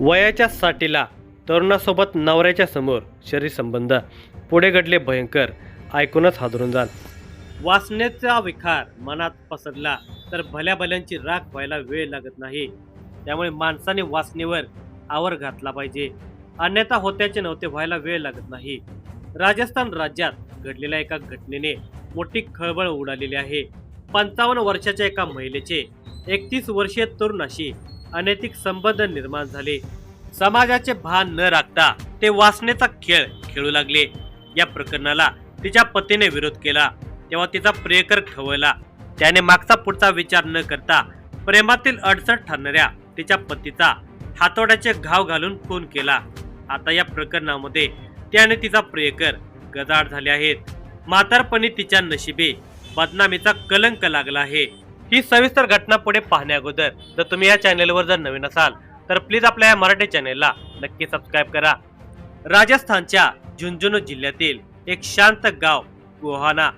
वयाच्या साठीला तरुणासोबत नवऱ्याच्या समोर शरीर संबंध. पुढे घडले भयंकर. ऐकूनच हादरून जाल. वासनेचा विखार मनात पसरला तर भल्या भल्यांची राख व्हायला वेळ लागत नाही. त्यामुळे माणसाने वासनेवर आवर घातला पाहिजे. अन्यथा होत्याचे नव्हते व्हायला वेळ लागत नाही. राजस्थान राज्यात घडलेल्या एका घटनेने मोठी खळबळ उडालेली आहे. पंचावन्न वर्षाच्या एका महिलेचे एकतीस वर्षीय तरुणाशी अनैतिक संबंध निर्माण झाले. समाजाचे भान न राखता ते वासनेचा खेळ खेळू लागले. या प्रकरणाला तिच्या पतीने विरोध केला. तेव्हा तिचा प्रियकर खवळला त्याने मागचा पुढचा विचार न करता प्रेमातील अडचण ठरणाऱ्या तिच्या पतीचा हातोड्याचे घाव घालून खून केला. आता या प्रकरणामध्ये त्याने तिचा प्रियकर गजाड झाले आहेत. म्हातारपणी तिच्या नशिबे बदनामीचा कलंक लागला आहे. ही सविस्तर घटना पुढे पाहण्या अगोदर. जर तुम्ही या चॅनेलवर जर नवीन असाल तर प्लीज आपल्या या मराठी चॅनेलला नक्की सबस्क्राईब करा. राजस्थानच्या झुंझुनू जिल्ह्यातील एक शांत गाव गोहाना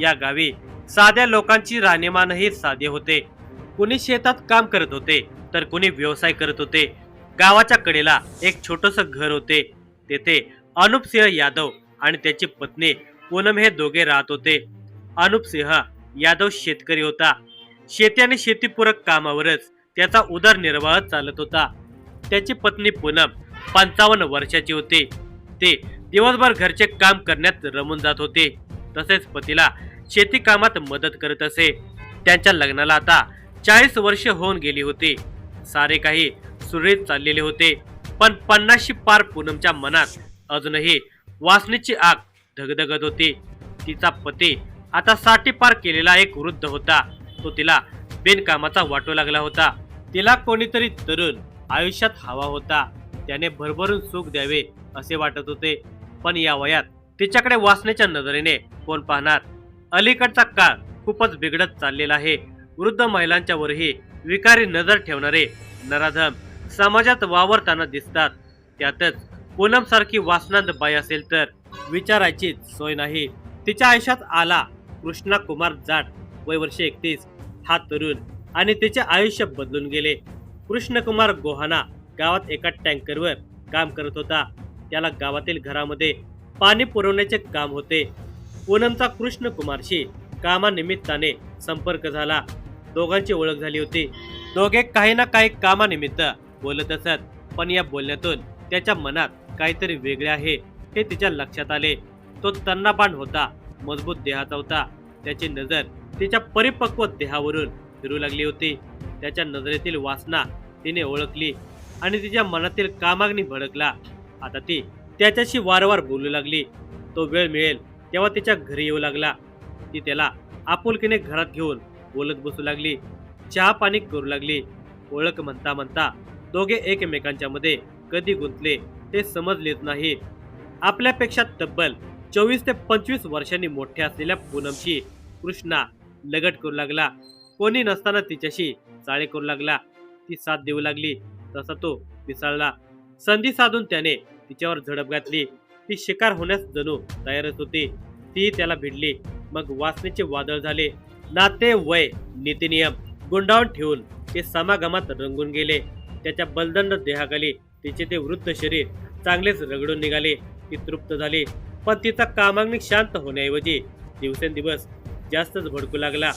या गावी साध्या लोकांची राहणीमानही साधे होते. कुणी शेतात काम करत होते तर कुणी व्यवसाय करत होते. गावाच्या कडेला एक छोटस घर होते. तेथे अनुप सिंह यादव आणि त्याची पत्नी पूनम हे दोघे राहत होते. अनुप सिंह यादव शेतकरी होता. शेती आणि शेतीपूरक कामावरच त्याचा उदरनिर्वाह चालत होता. त्याची पत्नी पूनम पंचावन्न वर्षाची होती. ते दिवसभर घरचे काम करण्यात रमून जात होते. तसेच पतीला शेती कामात मदत करत असे. त्यांच्या लग्नाला आता चाळीस वर्ष होऊन गेली होती. सारे काही सुरळीत चाललेले होते. पण पन्नाशी पार पूनमच्या मनात अजूनही वासनेची आग धगधगत होती. तिचा पती आता साठी पार केलेला एक वृद्ध होता. तो तिला बिनकामाचा वाटू लागला होता. तिला कोणीतरी तरुण आयुष्यात हवा होता. त्याने भरभरून सुख द्यावे असे वाटत होते. पण या वयात तिच्याकडे वासनेच्या नजरेने कोण पाहणार? अलीकडचा काळ खूपच बिघडत चाललेला आहे. वृद्ध महिलांच्या वरही विकारी नजर ठेवणारे नराधम समाजात वावरताना दिसतात. त्यातच पूनम सारखी वासनांत बाई असेल तर विचारायची सोय नाही. तिच्या आयुष्यात आला कृष्णा कुमार जाट वय वर्षे एकतीस. हा तरुण आणि तिचे आयुष्य बदलून गेले. कृष्णकुमार गोहाना गावात एका टँकरवर काम करत होता. त्याला गावातील घरामध्ये पाणी पुरवण्याचे काम होते. पूनमचा कृष्णकुमारशी कामानिमित्ताने संपर्क झाला. दोघांची ओळख झाली होती. दोघे काही ना काही कामानिमित्त बोलत असत. पण या बोलण्यातून त्याच्या मनात काहीतरी वेगळे आहे हे तिच्या लक्षात आले. तो तन्नापान होता मजबूत देहाचा होता. त्याची नजर तिच्या परिपक्व देहावरून फिरू लागली होती. त्याच्या नजरेतील वासना तिने ओळखली आणि तिच्या मनातील कामाग्नी भडकला. आता ती त्याच्याशी वारंवार बोलू लागली. तो वेळ मिळेल तेव्हा तिच्या घरी येऊ लागला. ती त्याला आपुलकीने घरात घेऊन बोलत बसू लागली. चहा पाणी करू लागली. ओळख म्हणता म्हणता दोघे एकमेकांच्या मध्ये कधी गुंतले ते समजलेच नाही. आपल्यापेक्षा तब्बल चोवीस ते पंचवीस वर्षांनी मोठ्या असलेल्या पूनमची कृष्णा लगट करू लागला. कोणी नसताना तिच्याशी चाळे करू लागला. ती साथ देऊ लागली. तसा तो पिसाळला संधी साधून त्याने तिच्यावर झडप घातली. ती शिकार होण्यास जणू तयारच होती. ती त्याला भिडली. मग वासनेचे वादळ झाले. नाते वय नीतिनियम गुंडावून ठेवून ते समागमात रंगून गेले. त्याच्या बलदंड देहाखाली तिचे ते वृद्ध शरीर चांगलेच रगडून निघाले. ती तृप्त झाली. पण तिचा कामाग्नी शांत होण्याऐवजी दिवसेंदिवस जास्तच भडकू लागला.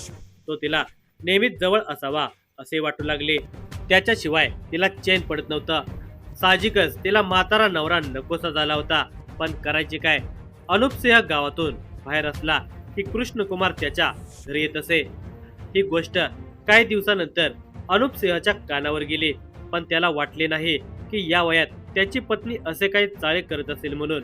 तो तिला नेहमीच जवळ असावा असे वाटू लागले. त्याच्याशिवाय तिला चैन पडत नव्हतं. साहजिकच तिला म्हातारा नवरा नकोसा झाला होता. पण करायचे काय? अनुपसिंह गावातून बाहेर असला की कृष्णकुमार त्याच्या घरी येत असे. ही गोष्ट काही दिवसानंतर अनुपसिंहच्या कानावर गेली. पण त्याला वाटले नाही की या वयात त्याची पत्नी असे काही चाळे करत असेल म्हणून.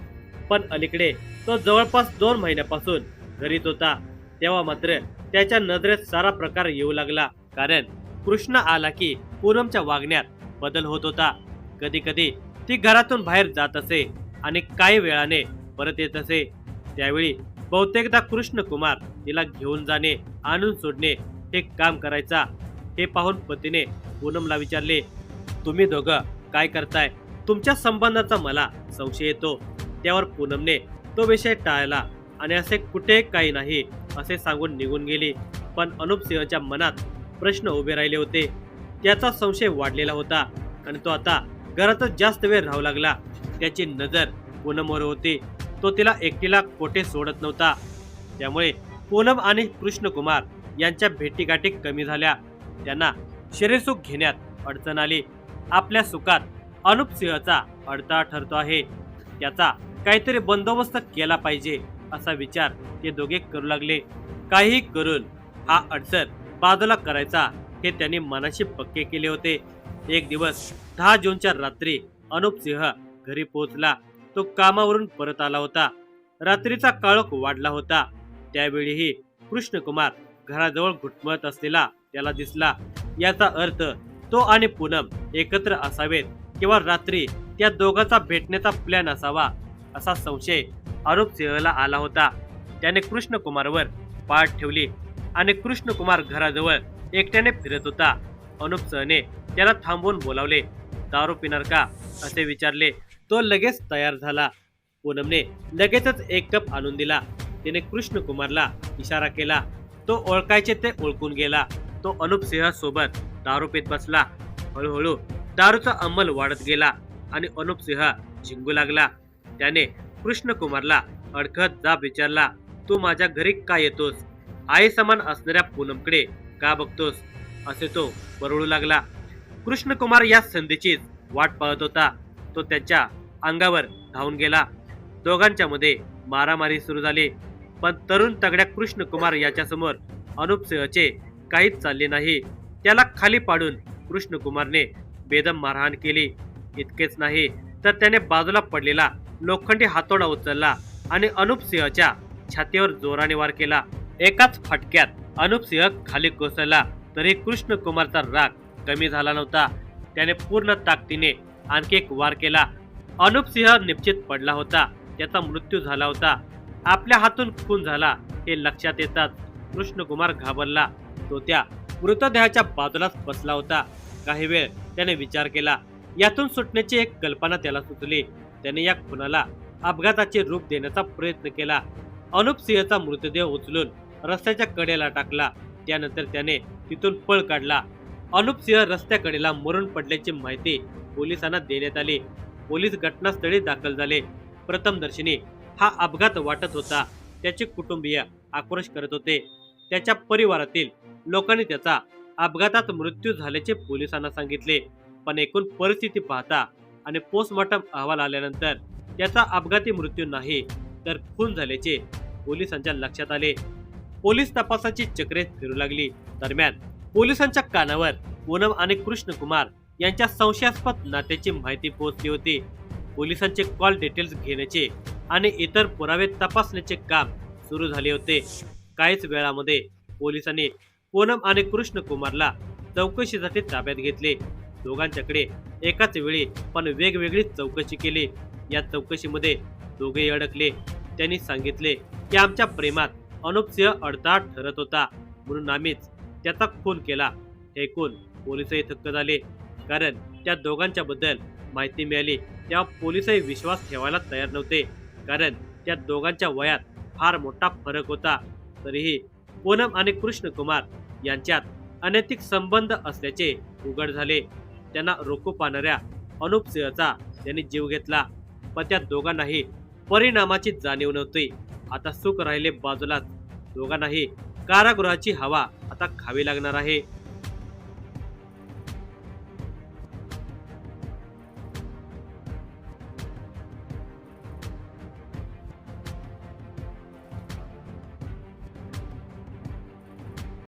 पण अलीकडे तो जवळपास दोन महिन्यापासून घरीच होता. तेव्हा मात्र त्याच्या नजरेत सारा प्रकार येऊ लागला. कारण कृष्ण आला की पूनमच्या वागण्यात बदल होत होता. कधी कधी ती घरातून बाहेर जात असे आणि काही वेळाने परत येत असे. त्यावेळी बहुतेकदा कृष्ण कुमार तिला घेऊन जाणे आणून सोडणे हे काम करायचा हे पाहून पतीने पूनमला विचारले तुम्ही दोघं काय करताय? तुमच्या संबंधाचा मला संशय येतो. त्यावर पूनमने तो विषय टाळला. आणि असे कुठे काही नाही असे सांगून निघून गेली. पण अनुप सिंहच्या मनात प्रश्न उभे राहिले होते. त्याचा संशय वाढलेला होता आणि तो आता घरातच जास्त वेळ राहू लागला. त्याची नजर पूनमवर होती. तो तिला एकटीला कोठे सोडत नव्हता. त्यामुळे पूनम आणि कृष्णकुमार यांच्या भेटीगाठी कमी झाल्या. त्यांना शरीरसुख घेण्यात अडचण आली. आपल्या सुखात अनुप सिंहचा अडथळा ठरतो आहे. त्याचा काहीतरी बंदोबस्त केला पाहिजे. असा विचार ते दोघे करू लागले. काही करून हा अडचण बाजूला करायचा हे त्यांनी मनाशी पक्के केले होते. एक दिवस दहा जूनच्या रात्री अनुप सिंह घरी पोहोचला. तो कामावरून परत आला होता. रात्रीचा काळोख वाढला होता. त्यावेळीही कृष्णकुमार घराजवळ घुटमळत असलेला त्याला दिसला. याचा अर्थ तो आणि पूनम एकत्र असावेत किंवा रात्री त्या दोघांचा भेटण्याचा प्लॅन असावा असा संशय आरोप सिंहला आला होता. त्याने कृष्णकुमारवर पाठ ठेवली आणि कृष्णकुमार घराजवळ एकट्याने फिरत होता. अनुप सिंहने त्याला थांबवून बोलावले दारू पिणार का? असे विचारले. तो लगेच तयार झाला. पूनमने लगेचच एक कप आणून दिला. तिने कृष्णकुमारला इशारा केला. तो ओळखायचे ते ओळखून गेला. तो अनुप सिंह सोबत दारू पित बसला. हळूहळू दारूचा अंमल वाढत गेला आणि अनुप सिंह झिंगू लागला. त्याने कृष्णकुमारला अडखत जाब विचारला तू माझ्या घरी का येतोस? आई समान असणाऱ्या पूनमकडे का बघतोस? असे तो परवडू लागला. कृष्णकुमार या संधीचीच वाट पाहत होता. तो त्याच्या अंगावर धावून गेला. दोघांच्या मध्ये मारामारी सुरू झाली. पण तरुण तगड्या कृष्णकुमार याच्यासमोर अनुप सिंहचे काहीच चालले नाही. त्याला खाली पाडून कृष्णकुमारने बेदम मारहाण केली. इतकेच नाही तर त्याने बाजूला पडलेला लोखंडी हातोडा उचलला आणि अनुप सिंहच्या छातीवर जोराने वार केला. एकाच फटक्यात अनुप सिंह खाली कोसळला. तरी कृष्णकुमारचा राग कमी झाला नव्हता. त्याने पूर्ण ताकदीने आणखी एक वार केला. अनुप सिंह निश्चित पडला होता. त्याचा मृत्यू झाला होता. आपल्या हातून खून झाला हे लक्षात येतात कृष्णकुमार घाबरला. तो त्या मृतदेहाच्या बाजूलाच बसला होता. काही वेळ त्याने विचार केला. यातून सुटण्याची एक कल्पना त्याला सुचली. त्याने या खुनाला अपघाताचे रूप देण्याचा प्रयत्न केला. अनुप सिंहचा मृतदेह उचलून रस्त्याच्या कडेला टाकला. त्यानंतर त्याने तिथून पळ काढला. अनुप सिंह रस्त्याकडेला मरून पडल्याची माहिती पोलिसांना देण्यात आली. पोलीस घटनास्थळी दाखल झाले. प्रथमदर्शनी हा अपघात वाटत होता. त्याचे कुटुंबीय आक्रोश करत होते. त्याच्या परिवारातील लोकांनी त्याचा अपघातात मृत्यू झाल्याचे पोलिसांना सांगितले. पण एकूण परिस्थिती पाहता आणि पोस्टमॉर्टम अहवाल आल्यानंतर त्याचा अपघाती मृत्यू नाही तर खून झाल्याचे पोलिसांच्या लक्षात आले. पोलीस तपासाची चक्रे फिरू लागली. दरम्यान पोलिसांच्या कानावर पूनम आणि कृष्णकुमार यांच्या संशयास्पद नात्याची माहिती पोहोचली होती. पोलिसांचे कॉल डिटेल्स घेण्याचे आणि इतर पुरावे तपासण्याचे काम सुरू झाले होते. काहीच वेळामध्ये पोलिसांनी पूनम आणि कृष्णकुमारला चौकशीसाठी ताब्यात घेतले. दोघांच्याकडे एकाच वेळी पण वेगवेगळी चौकशी केली. या चौकशीमध्ये दोघेही अडकले. त्यांनी सांगितले की आमच्या प्रेमात अनुपसिंह अडथळा ठरत होता. म्हणून आम्हीच त्याचा खून केला. हे ऐकून पोलिसही थक्क झाले. कारण त्या दोघांच्या बद्दल माहिती मिळाली. तेव्हा पोलिसही विश्वास ठेवायला तयार नव्हते. कारण त्या दोघांच्या वयात फार मोठा फरक होता. तरीही पूनम आणि कृष्णकुमार यांच्यात अनैतिक संबंध असल्याचे उघड झाले. त्यांना रोखू पाहणाऱ्या अनुप सिंहचा त्यांनी जीव घेतला. पण त्या दोघांनाही परिणामाची जाणीव नव्हती. आता सुख राहिले बाजूलाच. दोघांनाही कारागृहाची हवा आता खावी लागणार आहे.